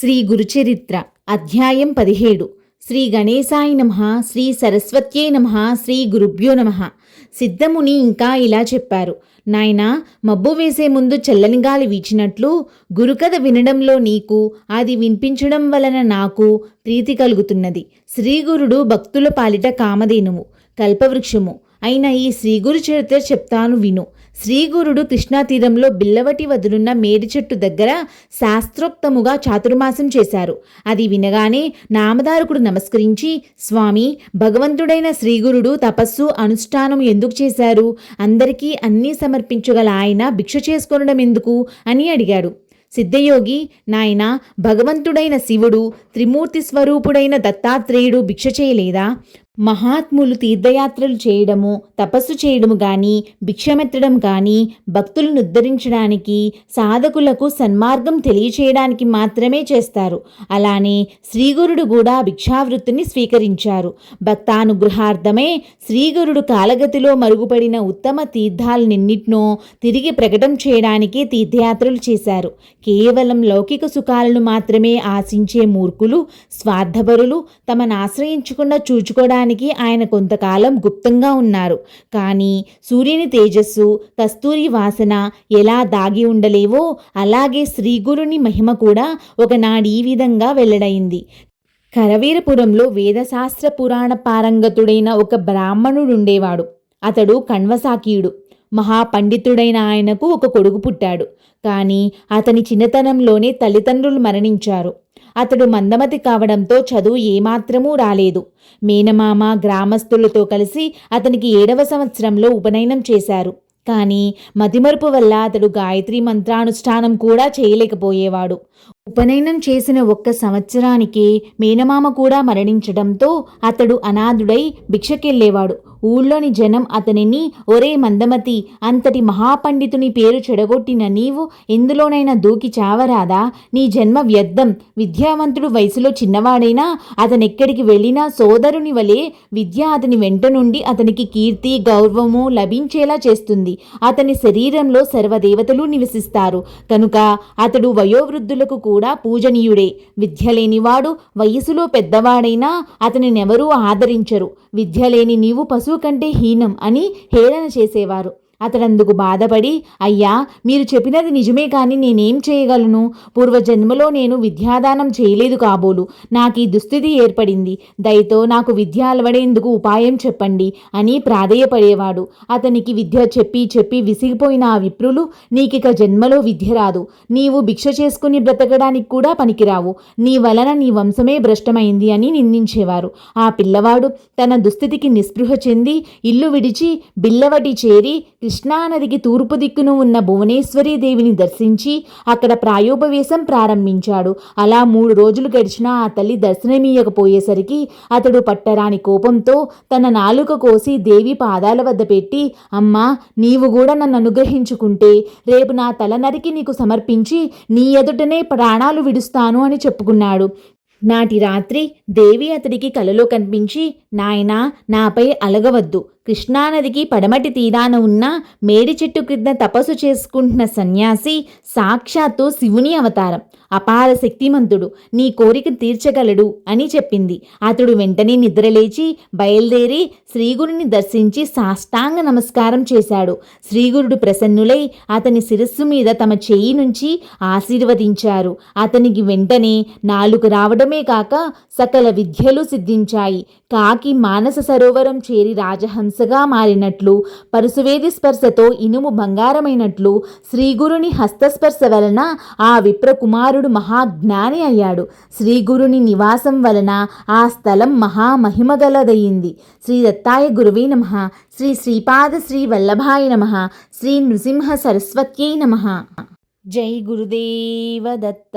శ్రీ గురుచరిత్ర అధ్యాయం పదిహేడు. శ్రీ గణేశాయ నమ శ్రీ సరస్వత్యే నమ శ్రీ గురుభ్యో నమ. సిద్ధముని ఇంకా ఇలా చెప్పారు. నాయనా మబ్బు వేసే ముందు చల్లని గాలి వీచినట్లు గురుకథ వినడంలో నీకు అది వినిపించడం వలన నాకు ప్రీతి కలుగుతున్నది. శ్రీగురుడు భక్తుల పాలిట కామధేనువు కల్పవృక్షము. అయిన ఈ శ్రీగురు చరిత్ర చెప్తాను విను. శ్రీగురుడు కృష్ణాతీరంలో బిల్లవటి వదులున్న మేడి చెట్టు దగ్గర శాస్త్రోక్తముగా చాతుర్మాసం చేశారు. అది వినగానే నామదారకుడు నమస్కరించి స్వామి భగవంతుడైన శ్రీగురుడు తపస్సు అనుష్ఠానం ఎందుకు చేశారు? అందరికీ అన్నీ సమర్పించగల ఆయన భిక్ష చేసుకొనడం ఎందుకు? అని అడిగాడు. సిద్ధయోగి నాయన భగవంతుడైన శివుడు త్రిమూర్తి స్వరూపుడైన దత్తాత్రేయుడు భిక్ష చేయలేదా? మహాత్ములు తీర్థయాత్రలు చేయడము తపస్సు చేయడము గాని భిక్షమెత్తడం గాని భక్తులను ఉద్ధరించడానికి సాధకులకు సన్మార్గం తెలియచేయడానికి మాత్రమే చేస్తారు. అలానే శ్రీగురుడు కూడా భిక్షావృత్తిని స్వీకరించారు. భక్తానుగ్రహార్థమే శ్రీగురుడు కాలగతిలో మరుగుపడిన ఉత్తమ తీర్థాలన్నింటినో తిరిగి ప్రకటన చేయడానికి తీర్థయాత్రలు చేశారు. కేవలం లౌకిక సుఖాలను మాత్రమే ఆశించే మూర్ఖులు స్వార్థపరులు తమను ఆశ్రయించకుండా చూచుకోవడానికి ఆయన కొంతకాలం గుప్తంగా ఉన్నారు. కానీ సూర్యుని తేజస్సు కస్తూరి వాసన ఎలా దాగి ఉండలేవో అలాగే శ్రీగురుని మహిమ కూడా ఒకనాడు ఈ విధంగా వెల్లడైంది. కరవీరపురంలో వేదశాస్త్ర పురాణ పారంగతుడైన ఒక బ్రాహ్మణుడుండేవాడు. అతడు కణ్వసాకీయుడు. మహాపండితుడైన ఆయనకు ఒక కొడుకు పుట్టాడు. కానీ అతని చిన్నతనంలోనే తల్లిదండ్రులు మరణించారు. అతడు మందమతి కావడంతో చదువు ఏమాత్రమూ రాలేదు. మేనమామ గ్రామస్తులతో కలిసి అతనికి ఏడవ సంవత్సరంలో ఉపనయనం చేశారు. కానీ మతిమరుపు వల్ల అతడు గాయత్రి మంత్రానుష్ఠానం కూడా చేయలేకపోయేవాడు. ఉపనయనం చేసిన ఒక్క సంవత్సరానికి మేనమామ కూడా మరణించడంతో అతడు అనాథుడై భిక్షకెళ్ళేవాడు ఊళ్ళోని జనం అతనిని ఒరే మందమతి అంతటి మహాపండితుని పేరు చెడగొట్టిన నీవు ఎందులోనైనా దూకి చావరాదా? నీ జన్మ వ్యర్థం. విద్యావంతుడు వయసులో చిన్నవాడైనా అతనెక్కడికి వెళ్ళినా సోదరుని వలె విద్య అతని వెంట నుండి అతనికి కీర్తి గౌరవము లభించేలా చేస్తుంది. అతని శరీరంలో సర్వదేవతలు నివసిస్తారు. కనుక అతడు వయోవృద్ధులకు కూడా పూజనీయుడే. విద్య లేనివాడు వయసులో పెద్దవాడైనా అతనినెవరూ ఆదరించరు. విద్య లేని నీవు పశువు కంటే హీనం అని హేళన చేసేవారు. అతడందుకు బాధపడి అయ్యా మీరు చెప్పినది నిజమే కానీ నేనేం చేయగలను? పూర్వజన్మలో నేను విద్యాదానం చేయలేదు కాబోలు. నాకు ఈ దుస్థితి ఏర్పడింది. దయతో నాకు విద్య అలవడేందుకు ఉపాయం చెప్పండి అని ప్రాధేయపడేవాడు. అతనికి విద్య చెప్పి చెప్పి విసిగిపోయిన ఆ విప్రులు నీకిక జన్మలో విద్య రాదు. నీవు భిక్ష చేసుకుని బ్రతకడానికి కూడా పనికిరావు. నీ వలన నీ వంశమే భ్రష్టమైంది అని నిందించేవారు. ఆ పిల్లవాడు తన దుస్థితికి నిస్పృహ చెంది ఇల్లు విడిచి బిల్లవటి చేరి కృష్ణానదికి తూర్పు దిక్కును ఉన్న భువనేశ్వరి దేవిని దర్శించి అక్కడ ప్రాయోపవేశం ప్రారంభించాడు. అలా మూడు రోజులు గడిచినా ఆ తల్లి దర్శనమీయకపోయేసరికి అతడు పట్టరాని కోపంతో తన నాలుక కోసి దేవి పాదాల వద్ద పెట్టి అమ్మా నీవు కూడా నన్ను అనుగ్రహించుకుంటే రేపు నా తల నరికి నీకు సమర్పించి నీ ఎదుటనే ప్రాణాలు విడుస్తాను అని చెప్పుకున్నాడు. నాటి రాత్రి దేవి అతడికి కలలో కనిపించి నాయనా నాపై అలగవద్దు. కృష్ణానదికి పడమటి తీరాన ఉన్న మేడి చెట్టు క్రింద తపస్సు చేసుకుంటున్న సన్యాసి సాక్షాత్తు శివుని అవతారం. అపార శక్తిమంతుడు. నీ కోరిక తీర్చగలడు అని చెప్పింది. అతడు వెంటనే నిద్రలేచి బయలుదేరి శ్రీగురుని దర్శించి సాష్టాంగ నమస్కారం చేశాడు. శ్రీగురుడు ప్రసన్నులై అతని శిరస్సు మీద తమ చేయి నుంచి ఆశీర్వదించారు. అతనికి వెంటనే నాలుగు రావడమే కాక సకల విద్యలు సిద్ధించాయి. కాకి మానస సరోవరం చేరి రాజహంసగా మారినట్లు పరుసువేది స్పర్శతో ఇనుము బంగారమైనట్లు శ్రీగురుని హస్తస్పర్శ వలన ఆ విప్రకుమారుడు మహాజ్ఞాని అయ్యాడు. శ్రీగురుని నివాసం వలన ఆ స్థలం మహామహిమగలదయింది. శ్రీ దత్తాయ గురువే నమ. శ్రీ శ్రీపాద శ్రీ వల్లభాయ నమ. శ్రీ నృసింహ సరస్వత్యై నమ. జై గురుదేవ దత్త